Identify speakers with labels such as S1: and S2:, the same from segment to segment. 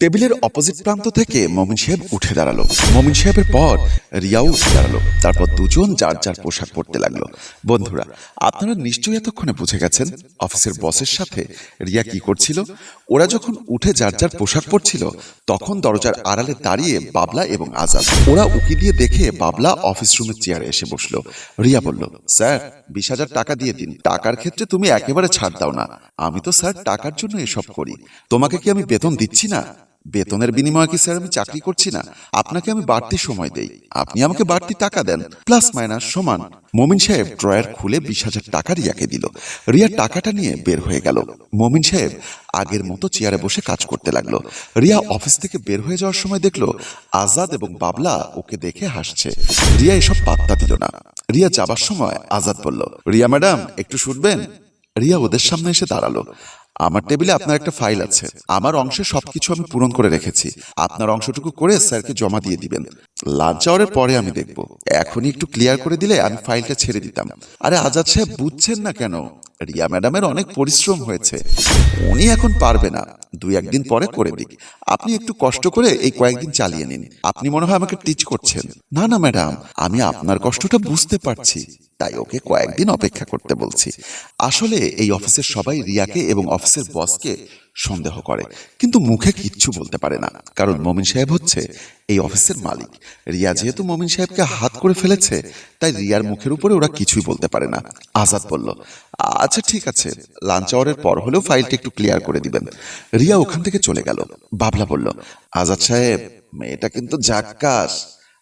S1: টেবিলের অপোজিট প্রান্ত থেকে মমিন সাহেব উঠে দাঁড়াল। মমিন সাহেবের পর রিয়াও উঠে দাঁড়াল। তারপর দুজন যার যার পোশাক পরতে লাগল। বন্ধুরা, আপনারা নিশ্চয়ই এতক্ষণে বুঝে গেছেন অফিসের বসের সাথে রিয়া কি করছিল। ওরা যখন উঠে যার যার পোশাক পরছিল, তখন দরজার আড়ালে দাঁড়িয়ে বাবলা এবং আজাদ। ওরা উকি দিয়ে দেখে বাবলা অফিস রুমের চেয়ারে এসে বসল। রিয়া বলল, স্যার, বিশ হাজার টাকা দিয়ে দিন। টাকার ক্ষেত্রে তুমি একেবারে ছাড় দাও না। আমি তো, স্যার, টাকার জন্য এসব করি। তোমাকে কি আমি বেতন দিচ্ছি না? বেতনের বিনিময়ে কি স্যার আমি চাকরি করছি না? আপনাকে আমি বাড়তি সময় দেই। আপনি আমাকে বাড়তি টাকা দেন। প্লাস মাইনাস সমান। মমিন সাহেব ড্রয়ার খুলে বিশ হাজার টাকা রিয়াকে দিল। রিয়া টাকাটা নিয়ে বের হয়ে গেল। মমিন সাহেব আগের মতো চেয়ারে বসে কাজ করতে লাগল। রিয়া অফিস থেকে বের হয়ে যাওয়ার সময় দেখল আজাদ এবং বাবলা ওকে দেখে হাসছে। রিয়া এসব পাত্তা দিল না। রিয়া যাবার সময় আজাদ বলল, রিয়া ম্যাডাম, একটু শুনবেন রিয়া ওদের সামনে এসে দাঁড়াল। আমার টেবিলে আপনার একটা ফাইল আছে। আমার অংশে সবকিছু আমি পূরণ করে রেখেছি। আপনার অংশটুকু করে স্যারকে জমা দিয়ে দিবেন। লাঞ্চ আওয়ারের পরে আমি দেখব। এখনই একটু ক্লিয়ার করে দিলে আমি ফাইলটা ছেড়ে দিতাম। আরে আজাদ সাহেব, বুঝছেন না কেন? রিয়া ম্যাডামের অনেক পরিশ্রম হয়েছে। উনি এখন পারবে না। দুই, একদিন পরে করে দিক। আপনি একটু কষ্ট করে এই কয়েকদিন চালিয়ে নিন। আপনি মনে হয় আমাকে টিচ করছেন। না না, ম্যাডাম, আমি আপনার কষ্টটা বুঝতে পারছি। তাই ওকে কয়েকদিন অপেক্ষা করতে বলছি। আসলে এই অফিসের সবাই রিয়াকে এবং অফিসের বসকে সন্দেহ করে, কিন্তু মুখে কিচ্ছু বলতে পারে না, কারণ মমিন সাহেব হচ্ছে এই অফিসের মালিক। রিয়া যেহেতু মমিন সাহেবকে হাত করে ফেলেছে, তাই রিয়ার মুখের উপরে ওরা কিছুই বলতে পারে না। আজাদ বলল আচ্ছা ঠিক আছে, লাঞ্চ আওয়ারের পর হলেও ফাইলটা একটু ক্লিয়ার করে দিবেন। রিয়া ওখান থেকে চলে গেল। বাবলা বলল, আজাদ সাহেব, মেয়েটা কিন্তু জাক্কাস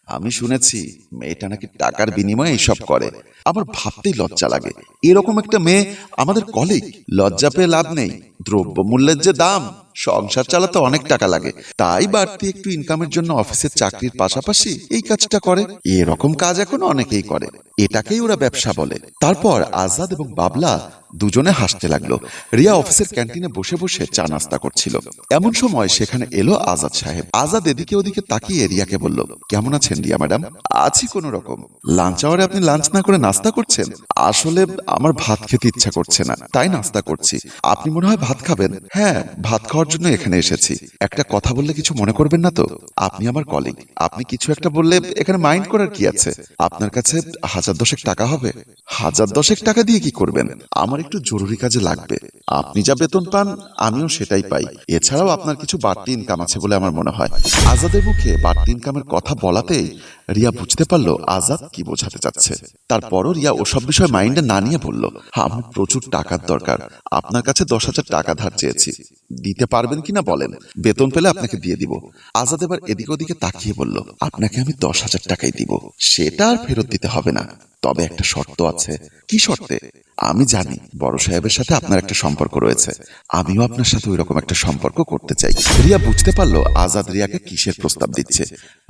S1: আমি শুনেছি মেয়েটা নাকি টাকার বিনিময়ে এইসব করে। আমার ভাবতেই লজ্জা লাগে। এরকম একটা মেয়ে আমাদের কলিগ লজ্জা পেয়ে লাভ নেই। দ্রব্য মূল্যের যে দাম সংসার চালাতে অনেক টাকা লাগে। তাই বাড়তি একটু ইনকামের জন্য অফিসের চাকরির পাশাপাশি এই কাজটা করে। এরকম কাজ এখন অনেকেই করে। এটাকেই ওরা ব্যবসা বলে। তারপর আজাদ এবং বাবলা দুজনে হাসতে লাগল। রিয়া অফিসের ক্যান্টিনে বসে বসে চা নাস্তা করছিল। এমন সময় সেখানে এলো আজাদ সাহেব। আজাদ এদিকে ওদিকে তাকিয়ে রিয়াকে বলল কেমন আছেন রিয়া ম্যাডাম? আছি কোন রকম। লাঞ্চ আওয়ারে আপনি লাঞ্চ না করে নাস্তা করছেন? আসলে আমার ভাত খেতে ইচ্ছা করছে না তাই নাস্তা করছি। আপনি মনে হয় ভাত খাবেন? হ্যাঁ ভাত খাওয়ার জন্য এখানে এসেছি। একটা কথা বললে কিছু মনে করবেন না তো? আপনি আমার কলিং আপনি কিছু একটা বললে এখানে মাইন্ড করার কি আছে? আপনার কাছে হাজার দশেক টাকা হবে। হাজার দশেক টাকা দিয়ে কি করবেন? আমার একটু জরুরি কাজে লাগবে। আপনি যা বেতন পান, আমিও সেটাই পাই। এছাড়াও আপনার কিছু বাড়তি ইনকাম আছে বলে আমার মনে হয়। আজাদের মুখে বাড়তি ইনকামের কথা বলাতেই রিয়া বুঝতে পারল আজাদ কি বোঝাতে চাচ্ছে। তারপরও রিয়া ওসব বিষয় মাইন্ডে না নিয়ে বলল, আমার প্রচুর টাকার দরকার। আপনার কাছে দশ হাজার টাকা ধার চেয়েছি। দিতে পারবেন কিনা বলেন। বেতন পেলে আপনাকে দিয়ে দিব। আজাদ এবার এদিক ওদিকে তাকিয়ে বলল, আপনাকে আমি দশ হাজার টাকাই দিব। সেটা আর ফেরত দিতে হবে না। তবে একটা শর্ত আছে। কি শর্তে? আমি জানি, বড় সাহেবের সাথে আপনার একটা সম্পর্ক রয়েছে। আমিও আপনার সাথে ওই রকম একটা সম্পর্ক করতে চাই। রিয়া বুঝতে পারল আজাদ রিয়াকে কিসের প্রস্তাব দিচ্ছে।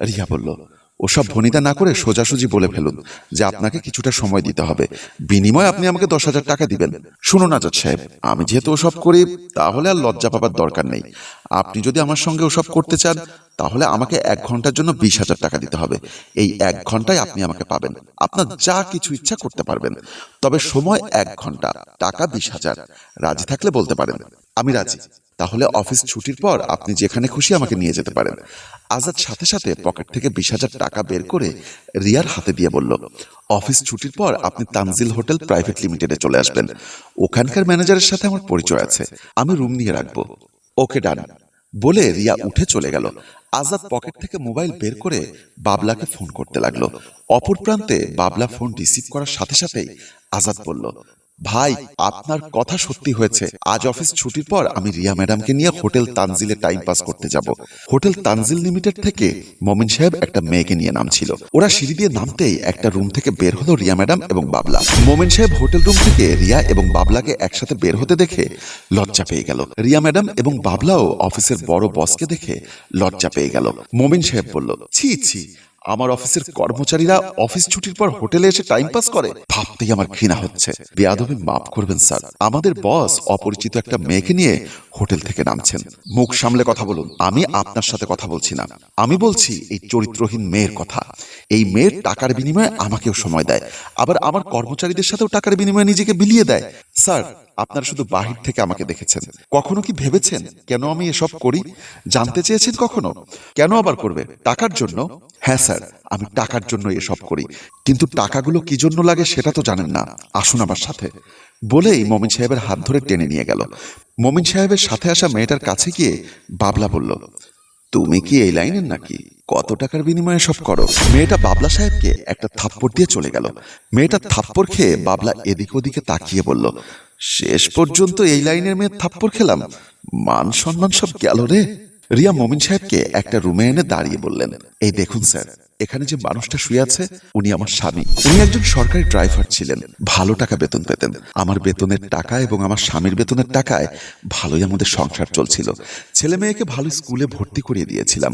S1: রিয়া বলল ওসব ভনিতা না করে সোজাসুজি বলে ফেলুন যে আপনাকে কিছুটা সময় দিতে হবে। বিনিময়ে আপনি আমাকে দশ হাজার টাকা দিবেন। শুনুন, আজাদ সাহেব, আমি যেহেতু ওসব করি, তাহলে আর লজ্জা পাবার দরকার নেই। আপনি যদি আমার সঙ্গে ওসব করতে চান, তাহলে আমাকে এক ঘণ্টার জন্য বিশ হাজার টাকা দিতে হবে। এই এক ঘন্টায় আপনি আমাকে পাবেন। আপনার যা কিছু ইচ্ছা করতে পারবেন। তবে সময় এক ঘণ্টা, টাকা বিশ হাজার। রাজি থাকলে বলতে পারেন। আমি রাজি। তাহলে অফিস ছুটির পর আপনি যেখানে খুশি আমাকে নিয়ে যেতে পারেন। আজাদ সাথে সাথে পকেট থেকে বিশ হাজার টাকা বের করে রিয়ার হাতে দিয়ে বলল, অফিস ছুটির পর আপনি তানজিল হোটেল প্রাইভেট লিমিটেডে চলে আসবেন। ওখানকার ম্যানেজারের সাথে আমার পরিচয় আছে। আমি রুম নিয়ে রাখব। ওকে, ডান। বলে রিয়া উঠে চলে গেল। আজাদ পকেট থেকে মোবাইল বের করে বাবলাকে ফোন করতে লাগল। অপর প্রান্তে বাবলা ফোন রিসিভ করার সাথে সাথেই আজাদ বলল ভাই, আপনার কথা সত্যি হয়েছে। আজ অফিস ছুটির পর আমি রিয়া ম্যাডামকে নিয়ে হোটেল তানজিলে টাইম পাস করতে যাব। হোটেল তানজিল লিমিটেড থেকে মমিন সাহেব একটা মেয়েকে নিয়ে নামছিল। ওরা সিঁড়ি দিয়ে নামতেই একটা রুম থেকে বের হলো রিয়া ম্যাডাম এবং বাবলা। মোমিন সাহেব হোটেল রুম থেকে রিয়া এবং বাবলাকে একসাথে বের হতে দেখে লজ্জা পেয়ে গেল। রিয়া ম্যাডাম এবং বাবলাও অফিসের বড় বসকে দেখে লজ্জা পেয়ে গেল। মোমিন সাহেব বলল, ছি ছি আমার অফিসের কর্মচারীরা অফিস ছুটির পর হোটেলে এসে টাইম পাস করে। ভাবতেই আমার ঘৃণা হচ্ছে। বেয়াদবি মাফ করবেন, স্যার। আমাদের বস অপরিচিত একটা মেয়েকে নিয়ে হোটেল থেকে নামছেন। মুখ সামলে কথা বলুন। আমি আপনার সাথে কথা বলছি না। আমি বলছি, এই চরিত্রহীন মেয়ের কথা। এই মেয়ের টাকার বিনিময়ে আমাকেও সময় দেয়। আবার আমার কর্মচারীদের সাথেও টাকার বিনিময়ে নিজেকে বিলিয়ে দেয়। স্যার, আপনারা শুধু বাহির থেকে আমাকে দেখেছেন। কখনো কি ভেবেছেন কেন আমি এসব করি? জানতে চেয়েছেন কখনো? কেন আবার করবে? টাকার জন্য? হ্যাঁ স্যার, আমি টাকার জন্য এসব করি। কিন্তু টাকাগুলো কি জন্য লাগে সেটা তো জানেন না। আসুন আমার সাথে। বলেই মমিন সাহেবের হাত ধরে টেনে নিয়ে গেল। মমিন সাহেবের সাথে আসা মেয়েটার কাছে গিয়ে বাবলা বলল, তুমি কি এই লাইনের নাকি? কত টাকার বিনিময়ে সব করো? মেয়েটা বাবলা সাহেবকে একটা থাপ্পড় দিয়ে চলে গেল। মেয়েটা থাপ্পড় খেয়ে বাবলা এদিক ওদিকে তাকিয়ে বলল, শেষ পর্যন্ত এই লাইনের মেয়ে থাপ্পড় খেলাম। মান সম্মান সব গেল রে। রিয়া মমিন সাহেবকে একটা রুমে এনে দাঁড়িয়ে বললেন, এই দেখুন স্যার, এখানে যে মানুষটা শুয়ে আছে, উনি আমার স্বামী। উনি একজন সরকারি ড্রাইভার ছিলেন, ভালো টাকা বেতন পেতেন। আমার বেতনের টাকা এবং আমার স্বামীর বেতনের টাকায় ভালোই আমাদের সংসার চলছিল। ছেলে মেয়েকে ভালো স্কুলে ভর্তি করিয়ে দিয়েছিলাম।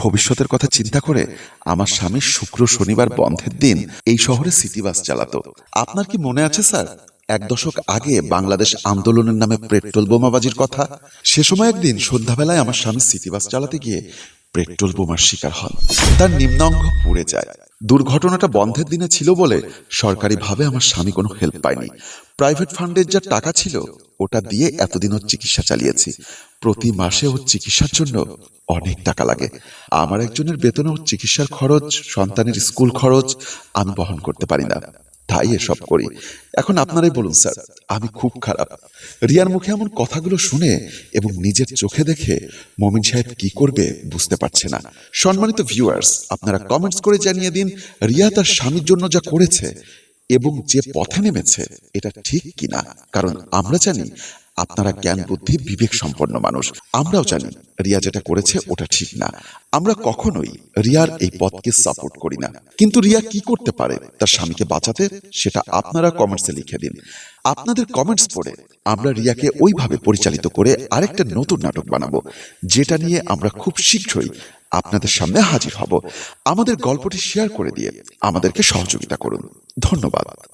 S1: ভবিষ্যতের কথা চিন্তা করে আমার স্বামী শুক্র শনিবার বন্ধের দিন এই শহরে সিটি বাস চালাতো। আপনার কি মনে আছে স্যার? এক দশক আগে বাংলাদেশ আন্দোলনের নামে পেট্রোল বোমাবাজির কথা, সে সময় একদিন সন্ধ্যাবেলায় আমার স্বামী সিটি বাস চালাতে গিয়ে পেট্রোল বোমার শিকার হন। তার নিম্নাঙ্গ পুড়ে যায়। দুর্ঘটনাটা বন্ধের দিনে ছিল বলে সরকারিভাবে আমার স্বামী কোনো হেল্প পায়নি। প্রাইভেট ফান্ডের যা টাকা ছিল, ওটা দিয়ে এতদিন ওর চিকিৎসা চালিয়েছি। প্রতি মাসে ওর চিকিৎসার জন্য অনেক টাকা লাগে। আমার একজনের বেতনে ওর চিকিৎসার খরচ, সন্তানের স্কুল খরচ আমি বহন করতে পারি না। তাই এসব করি। এখন আপনারাই বলুন, স্যার, আমি খুব খারাপ। রিয়ার মুখে এমন কথাগুলো শুনে এবং নিজের চোখে দেখে মমিন সাহেব কি করবে বুঝতে পারছে না। সম্মানিত ভিউয়ার্স আপনারা কমেন্টস করে জানিয়ে দিন, রিয়া তার স্বামীর জন্য যা করেছে এবং যে পথে নেমেছে, এটা ঠিক কিনা? কারণ আমরা জানি আপনারা জ্ঞান বুদ্ধি বিবেক সম্পন্ন মানুষ। আমরাও জানি রিয়া যেটা করেছে ওটা ঠিক না। আমরা কখনোই রিয়ার এই পথকে সাপোর্ট করি না। কিন্তু রিয়া কি করতে পারে? তার স্বামীকে বাঁচাতে সেটা আপনারা কমেন্টসে লিখে দিন। আপনাদের কমেন্টস পড়ে আমরা রিয়াকে ওইভাবে পরিচালিত করে আরেকটা নতুন নাটক বানাবো যেটা নিয়ে আমরা খুব শীঘ্রই আপনাদের সামনে হাজির হব। আমাদের গল্পটি শেয়ার করে দিয়ে আমাদেরকে সহযোগিতা করুন। ধন্যবাদ।